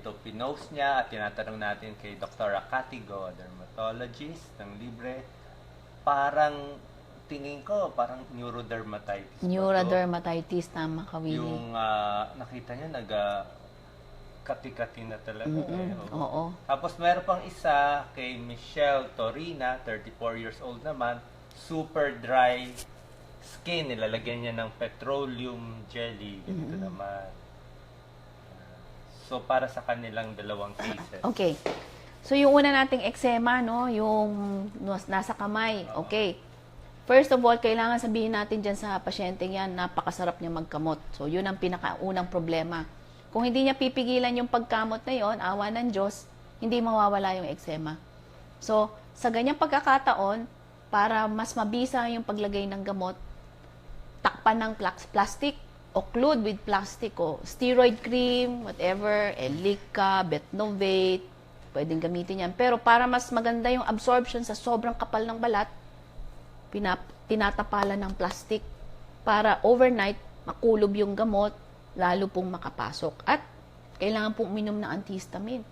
ito pinost niya at tinatanong natin kay Dr. Akatigo, dermatologist ng Libre. Parang tingin ko, parang neurodermatitis. Neurodermatitis, tama ka, Willie. Yung ah, nakita niyo, nag ah, kati-kati na talaga. eh, oo. Oo. Tapos meron pang isa kay Michelle Torina, 34 years old naman, super dry skin. Nilalagyan niya ng petroleum jelly. Ganito naman. So, para sa kanilang dalawang cases. Okay. So, yung una nating eczema, no? Yung nas- nasa kamay. Okay. First of all, kailangan sabihin natin dyan sa pasyente yan, napakasarap niya magkamot. So, yun ang pinakaunang problema. Kung hindi niya pipigilan yung pagkamot na yon, awa ng Diyos, hindi mawawala yung eczema. So, sa ganyang pagkakataon, para mas mabisa yung paglagay ng gamot, takpan ng plastic, occlude with plastic o steroid cream, whatever, Elica, Betnovate, pwedeng gamitin yan. Pero para mas maganda yung absorption sa sobrang kapal ng balat, pinap tinatapalan ng plastic para overnight makulob yung gamot, lalo pong makapasok. At kailangan pong uminom ng antihistamine.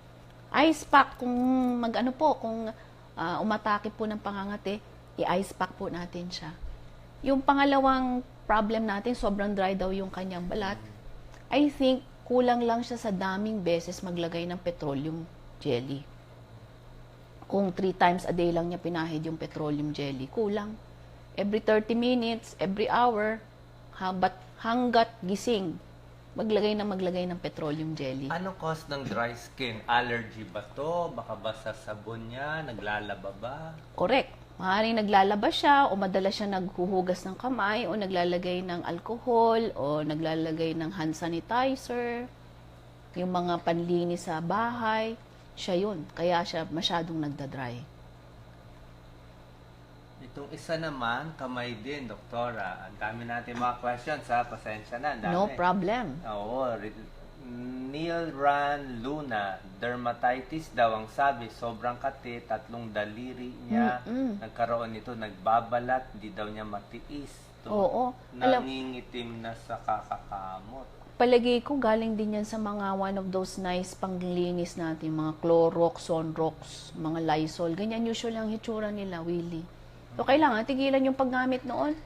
Ice pack kung mag-ano po, kung ah, umatake po ng pangangate, i-ice pack po natin siya. Yung pangalawang problem natin, sobrang dry daw yung kanyang balat. I think kulang lang siya sa daming beses maglagay ng petroleum jelly. Kung three times a day lang niya pinahid yung petroleum jelly, kulang. Every 30 minutes, every hour, habat, hanggat gising, maglagay na maglagay ng petroleum jelly. Anong cause ng dry skin? Allergy ba to? Baka ba sa sabon niya? Naglalaba ba? Correct. Maaaring naglalaba siya o madalas siya naghuhugas ng kamay o naglalagay ng alcohol o naglalagay ng hand sanitizer. Yung mga panlinis sa bahay, siya yun. Kaya siya masyadong nagda-dry. Itong isa naman, kamay din, doktora. Ang dami natin mga questions ha. Pasensya na. Dami. No problem. Oo. Neil Ran Luna, dermatitis daw ang sabi, sobrang kati, tatlong daliri niya, Mm-mm. nagkaroon nito, nagbabalat, di daw niya matiis. To, Oo. Alam- Nangingitim na sa kakakamot. Palagay ko galing din yan sa mga one of those nice panglinis natin, mga Clorox, Sonrox, mga Lysol. Ganyan usual ang hitsura nila, Willie. So, kailangan tigilan yung paggamit noon.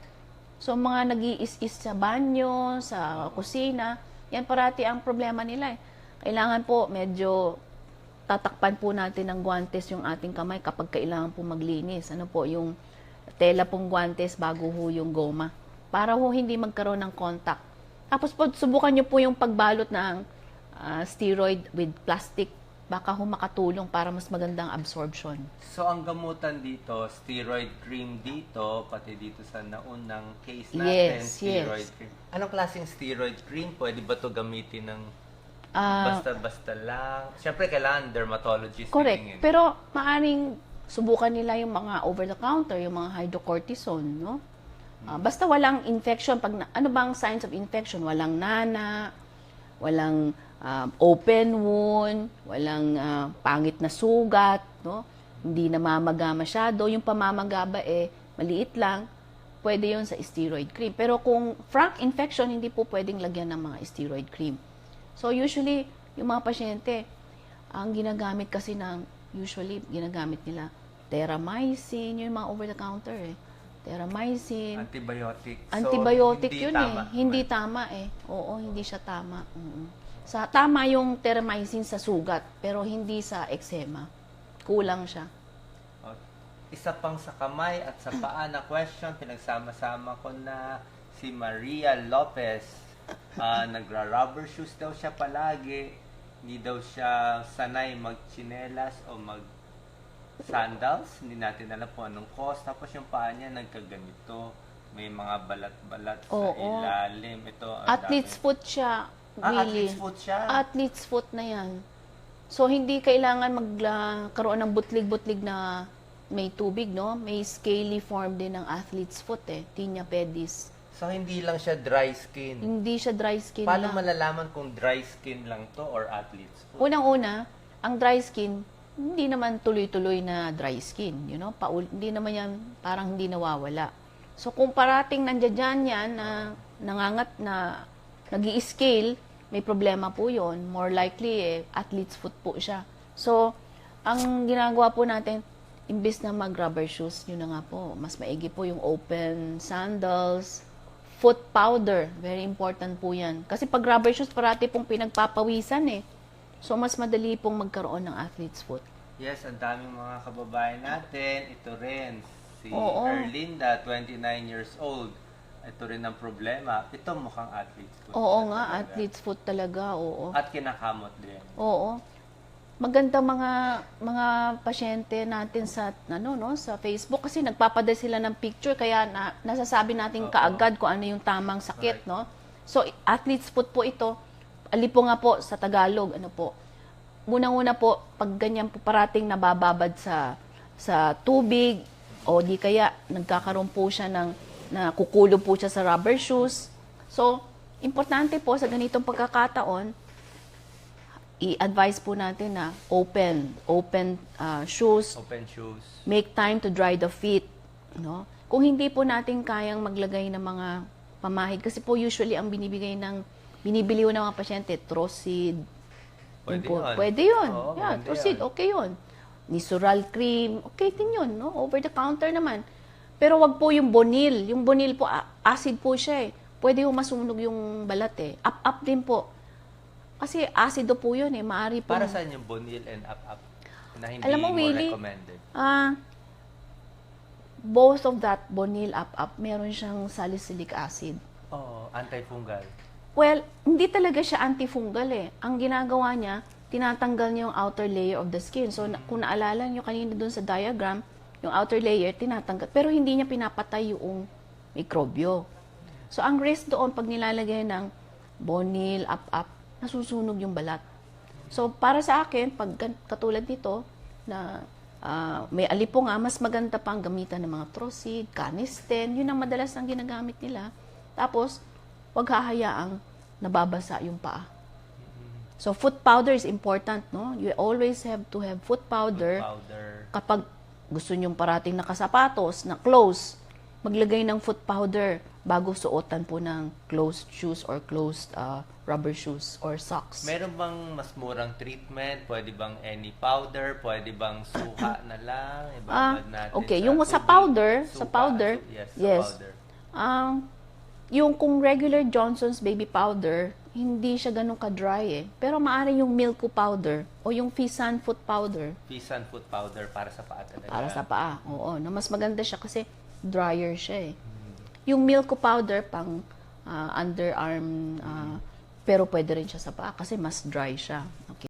So, mga nag is sa banyo, sa kusina, yan parati ang problema nila eh. Kailangan po medyo tatakpan po natin ng guantes yung ating kamay kapag kailangan po maglinis. Ano po, yung tela pong guantes bago ho yung goma. Para ho hindi magkaroon ng contact. Tapos po, subukan nyo po yung pagbalot ng ah, steroid with plastic. Baka ho makatulong para mas magandang absorption. So, ang gamutan dito, steroid cream dito, pati dito sa naunang case natin, Yes, steroid yes. cream. Anong klaseng steroid cream? Pwede ba to gamitin ng Ah, basta-basta lang? Siyempre, kailangan dermatologist Correct. tingin. Pero maaring subukan nila yung mga over-the-counter, yung mga hydrocortisone, no? Ah, basta walang infection. Pag na- ano bang signs of infection? Walang nana, walang ah, open wound, walang ah, pangit na sugat, no? Hindi namamaga masyado. Yung pamamaga ba eh maliit lang, pwede yun sa steroid cream. Pero kung frank infection, hindi po pwedeng lagyan ng mga steroid cream. So usually, yung mga pasyente, ang ginagamit kasi ng, usually, ginagamit nila Teramycin, yung mga over-the-counter eh. Teramycin. Antibiotic. So, Antibiotic hindi yun tama. eh. Hindi tama eh. Oo, hindi siya tama. Mm. Sa, tama yung Teramycin sa sugat, pero hindi sa eczema. Kulang siya. Isa pang sa kamay at sa paa na question, pinagsama-sama ko na si Maria Lopez. Ah, nagra-rubber shoes daw siya palagi. Hindi daw siya sanay mag-chinelas o mag sandals. Hindi natin alam po anong cause. Tapos yung paa niya nagkaganito. May mga balat-balat sa Oo. ilalim. Ito, ang Athlete's dami. foot siya, Ah, Willie. athlete's foot siya. Athlete's foot na yan. So, hindi kailangan magkaroon ng butlig-butlig na may tubig, no? May scaly form din ng athlete's foot, eh. Tinea pedis. So, hindi lang siya dry skin. Hindi siya dry skin Paano lang. malalaman kung dry skin lang to or athlete's foot? Unang-una, ang dry skin, hindi naman tuloy-tuloy na dry skin, you know? Paul, hindi naman yan, parang hindi nawawala. So, kung parating nandiyan dyan yan na nangangat na nag scale may problema po yon more likely eh, athlete's foot po siya. So, ang ginagawa po natin, imbis na mag-rubber shoes, yun na nga po, mas maigi po yung open sandals, foot powder, very important po yan. Kasi pag rubber shoes, parati pong pinagpapawisan eh. So, mas madali pong magkaroon ng athlete's foot. Yes, ang daming mga kababayan natin. Ito rin, si Oo. Erlinda, 29 years old. Ito rin ang problema. Ito mukhang athlete's foot. Oo na nga, talaga. athlete's foot talaga, oo. At kinakamot din. Oo. Maganda mga mga pasyente natin sa ano no sa Facebook kasi nagpapadala sila ng picture kaya na, nasasabi natin Oo. kaagad kung ano yung tamang sakit Correct. no. So athlete's foot po ito. Alipo nga po sa Tagalog ano po. Unang-una po pag ganyan po parating nabababad sa sa tubig o di kaya nagkakaroon po siya ng na kukulo po siya sa rubber shoes. So importante po sa ganitong pagkakataon i-advise po natin na open, open uh, shoes, Open shoes. make time to dry the feet, no? Kung hindi po natin kayang maglagay ng mga pamahid kasi po usually ang binibigay ng binibili ng mga pasyente Trosid. Pwede yun po. yun. Pwede yun. Oo, yeah, Trosid, yan. okay yun. Nisural cream, okay din yun, no? Over the counter naman. Pero wag po yung bonil. Yung bonil po, acid po siya eh. Pwede yung masunog yung balat eh. Up-up din po. Kasi acido po yun eh. Maari po. Para saan yung bonil and up-up na hindi Alam mo, mo Willie, recommended? Ah, both of that, bonil, up-up, meron siyang salicylic acid. Oo, antifungal. Well, hindi talaga siya antifungal eh. Ang ginagawa niya, tinatanggal niya yung outer layer of the skin. So, na- kung naalala niyo kanina dun sa diagram, yung outer layer, tinatanggal. Pero hindi niya pinapatay yung mikrobyo. So, ang risk doon, pag nilalagay ng bonil, up-up, nasusunog yung balat. So, para sa akin, pag katulad nito, na ah, may alipo nga, mas maganda pang gamitan ng mga Trosid, Canesten, yun ang madalas ang ginagamit nila. Tapos, wag hahayaang nababasa yung paa. So, foot powder is important, no? You always have to have foot powder Powder. kapag gusto nyong parating nakasapatos, na close, maglagay ng foot powder bago suotan po ng closed shoes or closed uh, rubber shoes or socks. Meron bang mas murang treatment? Pwede bang any powder? Pwede bang suka na lang? Ah, Ibabad natin okay. sa Yung sa tubig? powder, sa Suka, powder, su- yes, sa yes. powder. Um, yung kung regular Johnson's baby powder, hindi siya ganun ka-dry eh. Pero maaari yung Milko powder o yung Fisan foot powder Pisan foot powder para sa paa talaga. para sa paa. Oo, na mas maganda siya kasi dryer siya eh. Yung Milko powder pang ah, underarm, ah, pero pwede rin siya sa paa kasi mas dry siya. Okay.